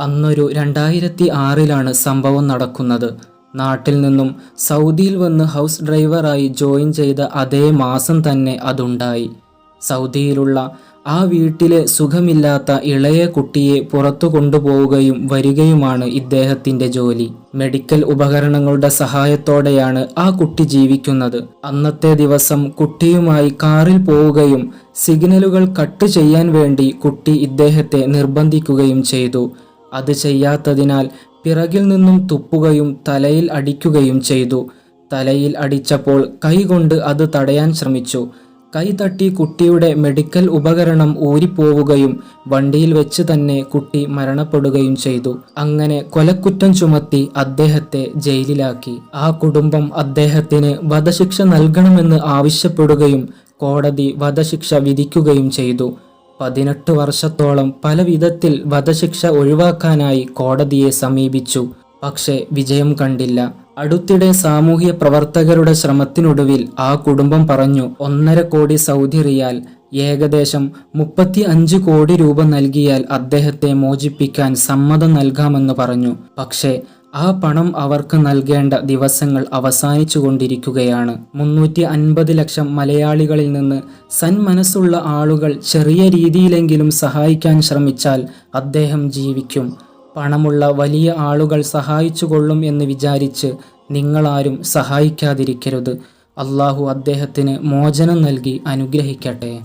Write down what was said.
അന്നൊരു രണ്ടായിരത്തി ആറിലാണ് സംഭവം നടക്കുന്നത്. നാട്ടിൽ നിന്നും സൗദിയിൽ വന്ന് ഹൗസ് ഡ്രൈവറായി ജോയിൻ ചെയ്ത അതേ മാസം തന്നെ അതുണ്ടായി. സൗദിയിലുള്ള ആ വീട്ടിലെ സുഖമില്ലാത്ത ഇളയ കുട്ടിയെ പുറത്തു കൊണ്ടുപോവുകയും വരികയുമാണ് ഇദ്ദേഹത്തിന്റെ ജോലി. മെഡിക്കൽ ഉപകരണങ്ങളുടെ സഹായത്തോടെയാണ് ആ കുട്ടി ജീവിക്കുന്നത്. അന്നത്തെ ദിവസം കുട്ടിയുമായി കാറിൽ പോവുകയും സിഗ്നലുകൾ കട്ട് ചെയ്യാൻ വേണ്ടി കുട്ടി ഇദ്ദേഹത്തെ നിർബന്ധിക്കുകയും ചെയ്തു. അത് ചെയ്യാത്തതിനാൽ പിറകിൽ നിന്നും തുപ്പുകയും തലയിൽ അടിക്കുകയും ചെയ്തു. തലയിൽ അടിച്ചപ്പോൾ കൈകൊണ്ട് അത് തടയാൻ ശ്രമിച്ചു. കൈ തട്ടി കുട്ടിയുടെ മെഡിക്കൽ ഉപകരണം ഊരിപ്പോവുകയും വണ്ടിയിൽ വെച്ച് തന്നെ കുട്ടി മരണപ്പെടുകയും ചെയ്തു. അങ്ങനെ കൊലക്കുറ്റം ചുമത്തി അദ്ദേഹത്തെ ജയിലിലാക്കി. ആ കുടുംബം അദ്ദേഹത്തിന് വധശിക്ഷ നൽകണമെന്ന് ആവശ്യപ്പെടുകയും കോടതി വധശിക്ഷ വിധിക്കുകയും ചെയ്തു. പതിനെട്ട് വർഷത്തോളം പല വിധത്തിൽ വധശിക്ഷ ഒഴിവാക്കാനായി കോടതിയെ സമീപിച്ചു. പക്ഷേ വിജയം കണ്ടില്ല. അടുത്തിടെ സാമൂഹ്യ പ്രവർത്തകരുടെ ശ്രമത്തിനൊടുവിൽ ആ കുടുംബം പറഞ്ഞു ഒന്നര കോടി സൗദി റിയാൽ ഏകദേശം മുപ്പത്തി അഞ്ച് കോടി രൂപ നൽകിയാൽ അദ്ദേഹത്തെ മോചിപ്പിക്കാൻ സമ്മതം നൽകാമെന്ന് പറഞ്ഞു. പക്ഷേ ആ പണം അവർക്ക് നൽകേണ്ട ദിവസങ്ങൾ അവസാനിച്ചു കൊണ്ടിരിക്കുകയാണ് മുന്നൂറ്റി അൻപത് ലക്ഷം മലയാളികളിൽ നിന്ന് സന്മനസ്സുള്ള ആളുകൾ ചെറിയ രീതിയിലെങ്കിലും സഹായിക്കാൻ ശ്രമിച്ചാൽ അദ്ദേഹം ജീവിക്കും. പണമുള്ള വലിയ ആളുകൾ സഹായിച്ചു കൊള്ളും എന്ന് വിചാരിച്ച് നിങ്ങളാരും സഹായിക്കാതിരിക്കരുത്. അള്ളാഹു അദ്ദേഹത്തിന് മോചനം നൽകി അനുഗ്രഹിക്കട്ടെ.